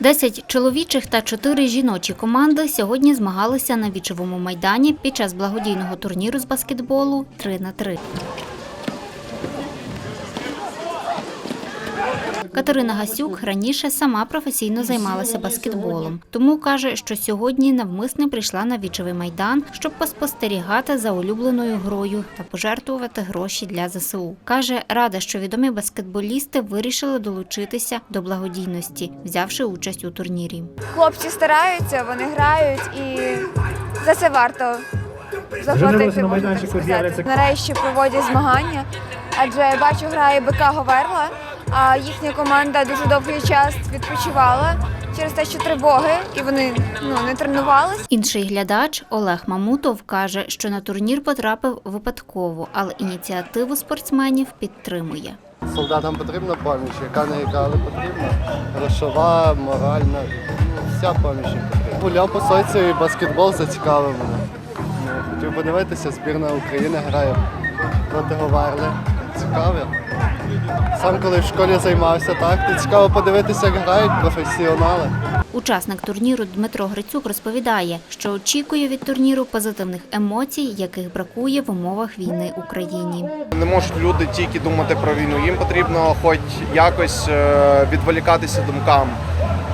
Десять чоловічих та чотири жіночі команди сьогодні змагалися на вічовому майдані під час благодійного турніру з баскетболу 3 на 3 Катерина Гасюк раніше сама професійно займалася баскетболом, тому каже, що сьогодні навмисне прийшла на вічовий майдан, щоб поспостерігати за улюбленою грою та пожертвувати гроші для ЗСУ. каже, рада, що відомі баскетболісти вирішили долучитися до благодійності, взявши участь у турнірі. Хлопці стараються, вони грають і за це варто заплатити. можна так сказати. Нарешті проводять змагання, адже бачу, грає БК Говерла, а їхня команда дуже довгий час відпочивала через те, що тривоги, і вони ну не тренувались. Інший глядач Олег Мамутов каже, що на турнір потрапив випадково, але ініціативу спортсменів підтримує. Солдатам потрібна поміч, яка не яка, але потрібна. Грошова, моральна, вся поміч потрібна. Гуляв по соці і баскетбол зацікавив мене. Ну, хотів подивитися, збірна України грає проти Говарли. Цікаве. Сам коли в школі займався, так, то цікаво подивитися, як грають професіонали. Учасник турніру Дмитро Грицюк розповідає, що очікує від турніру позитивних емоцій, яких бракує в умовах війни Україні. Не можуть люди тільки думати про війну. Їм потрібно хоч якось е, відволікатися думкам.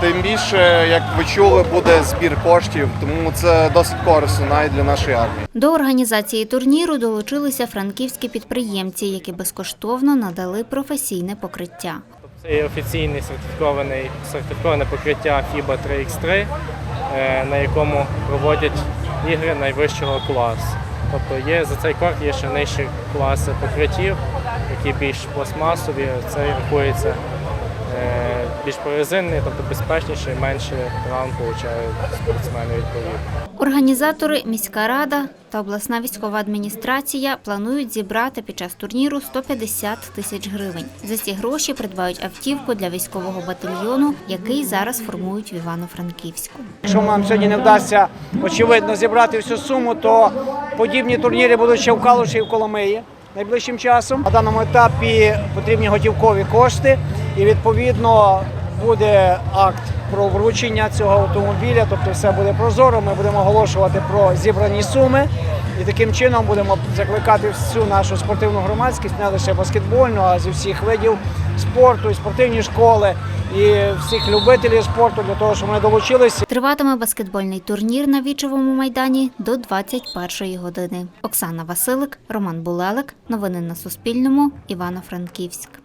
Тим більше, як ви чули, буде збір коштів, тому це досить корисно навіть для нашої армії. До організації турніру долучилися франківські підприємці, які безкоштовно надали професійне покриття. Це є офіційне сертифікований сертифіковане покриття FIBA 3x3, е, на якому проводять ігри найвищого класу. Тобто є за цей корт є ще нижчі класи покриттів, які більш пластмасові. Це рахується е, більш прорезинний, тобто безпечніше менше травм получають спортсмени відповідно. Організатори, міська рада та обласна військова адміністрація планують зібрати під час турніру 150 тисяч гривень. За ці гроші придбають автівку для військового батальйону, який зараз формують в Івано-Франківську. Якщо нам сьогодні не вдасться очевидно зібрати всю суму, то подібні турніри будуть ще в Калуші і в Коломиї найближчим часом. На даному етапі потрібні готівкові кошти, і відповідно буде акт про вручення цього автомобіля. Тобто, все буде прозоро. Ми будемо оголошувати про зібрані суми. І таким чином будемо закликати всю нашу спортивну громадськість, не лише баскетбольну, а з усіх видів спорту, і спортивні школи, і всіх любителів спорту для того, щоб вони долучилися. Триватиме баскетбольний турнір на вічовому майдані до 21 години. Оксана Василик, Роман Булелик. Новини на Суспільному. Івано-Франківськ.